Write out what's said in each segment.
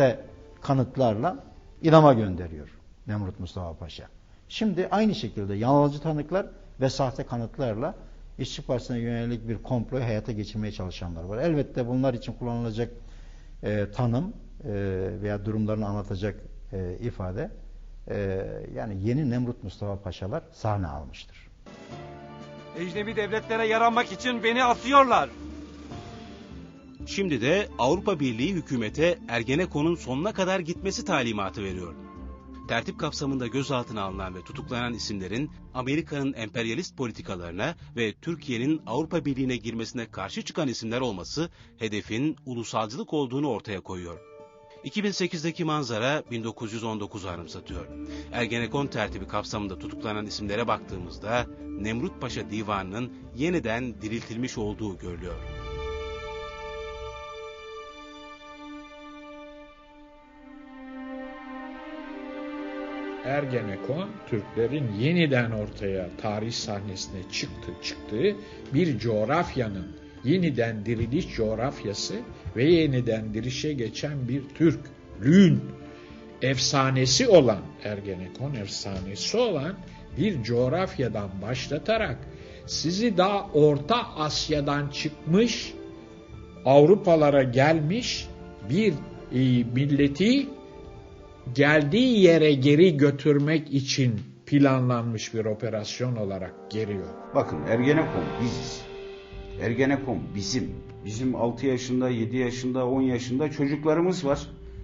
sahte kanıtlarla idama gönderiyor Nemrut Mustafa Paşa. Şimdi aynı şekilde yanılcı tanıklar ve sahte kanıtlarla İşçi Partisi'ne yönelik bir komployu hayata geçirmeye çalışanlar var. Elbette bunlar için kullanılacak e, tanım e, veya durumlarını anlatacak e, ifade e, yani yeni Nemrut Mustafa Paşalar sahne almıştır. Ecnebi devletlere yaranmak için beni asıyorlar. Şimdi de Avrupa Birliği hükümete Ergenekon'un sonuna kadar gitmesi talimatı veriyor. Tertip kapsamında gözaltına alınan ve tutuklanan isimlerin Amerika'nın emperyalist politikalarına ve Türkiye'nin Avrupa Birliği'ne girmesine karşı çıkan isimler olması hedefin ulusalcılık olduğunu ortaya koyuyor. 2008'deki manzara 1919'u anımsatıyor. Ergenekon tertibi kapsamında tutuklanan isimlere baktığımızda Nemrut Paşa Divanı'nın yeniden diriltilmiş olduğu görülüyor. Ergenekon Türklerin yeniden ortaya tarih sahnesine çıktı çıktığı bir coğrafyanın yeniden diriliş coğrafyası ve yeniden dirilişe geçen bir Türklüğün efsanesi olan Ergenekon efsanesi olan bir coğrafyadan başlatarak sizi daha Orta Asya'dan çıkmış Avrupalara gelmiş bir e, milleti geldiği yere geri götürmek için planlanmış bir operasyon olarak geliyor. Bakın Ergenekon biziz. Ergenekon bizim. Bizim 6 yaşında, 7 yaşında, 10 yaşında çocuklarımız var.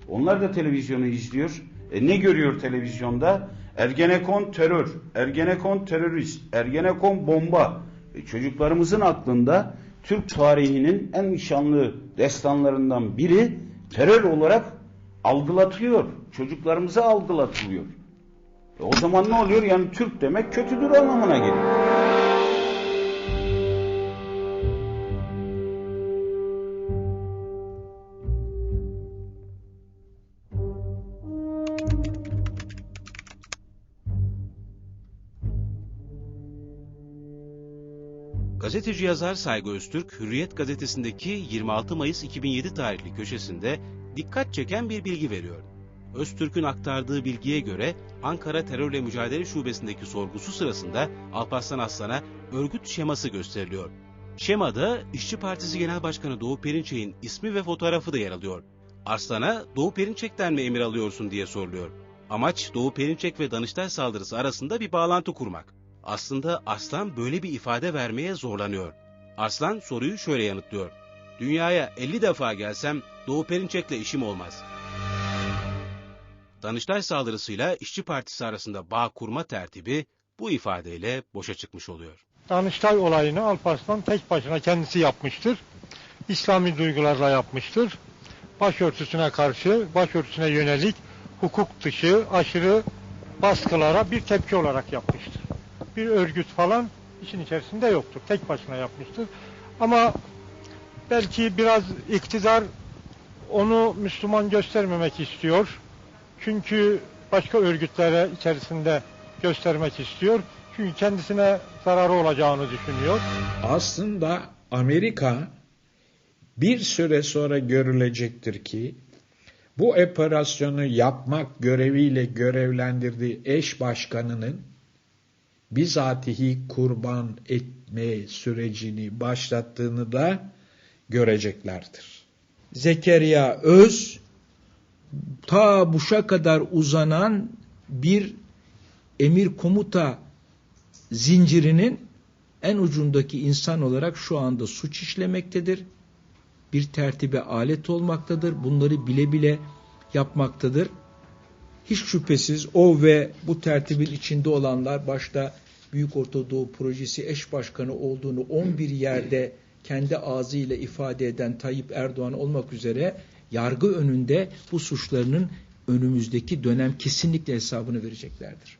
Onlar da televizyonu izliyor. E ne görüyor televizyonda? Ergenekon terör, Ergenekon terörist, Ergenekon bomba. E çocuklarımızın aklında Türk tarihinin en şanlı destanlarından biri terör olarak algılatılıyor. Çocuklarımıza algılatılıyor. E o zaman ne oluyor? Yani Türk demek kötüdür anlamına geliyor. Gazeteci yazar Saygı Öztürk, Hürriyet gazetesindeki 26 Mayıs 2007 tarihli köşesinde dikkat çeken bir bilgi veriyor. Öztürk'ün aktardığı bilgiye göre Ankara Terörle Mücadele Şubesi'ndeki sorgusu sırasında Alparslan Aslan'a örgüt şeması gösteriliyor. Şemada İşçi Partisi Genel Başkanı Doğu Perinçek'in ismi ve fotoğrafı da yer alıyor. Arslan'a Doğu Perinçek'ten mi emir alıyorsun diye soruluyor. Amaç Doğu Perinçek ve Danıştay saldırısı arasında bir bağlantı kurmak. Aslında Arslan böyle bir ifade vermeye zorlanıyor. Arslan soruyu şöyle yanıtlıyor. Dünyaya 50 defa gelsem Doğu Perinçek'le işim olmaz. Danıştay saldırısıyla İşçi Partisi arasında bağ kurma tertibi bu ifadeyle boşa çıkmış oluyor. Danıştay olayını Alparslan tek başına kendisi yapmıştır. İslami duygularla yapmıştır. Başörtüsüne karşı, başörtüsüne yönelik hukuk dışı aşırı baskılara bir tepki olarak yapmıştır. Bir örgüt falan işin içerisinde yoktur. Tek başına yapmıştır. Ama belki biraz iktidar onu Müslüman göstermemek istiyor. Çünkü başka örgütlere içerisinde göstermek istiyor. Çünkü kendisine zararı olacağını düşünüyor. Aslında Amerika bir süre sonra görülecektir ki bu operasyonu yapmak göreviyle görevlendirdiği eş başkanının bizatihi kurban etme sürecini başlattığını da göreceklerdir. Zekeriya Öz ta Buş'a kadar uzanan bir emir komuta zincirinin en ucundaki insan olarak şu anda suç işlemektedir. Bir tertibe alet olmaktadır. Bunları bile bile yapmaktadır. Hiç şüphesiz o ve bu tertibin içinde olanlar başta Büyük Orta Doğu Projesi eş başkanı olduğunu 11 yerde kendi ağzıyla ifade eden Tayyip Erdoğan olmak üzere yargı önünde bu suçlarının önümüzdeki dönem kesinlikle hesabını vereceklerdir.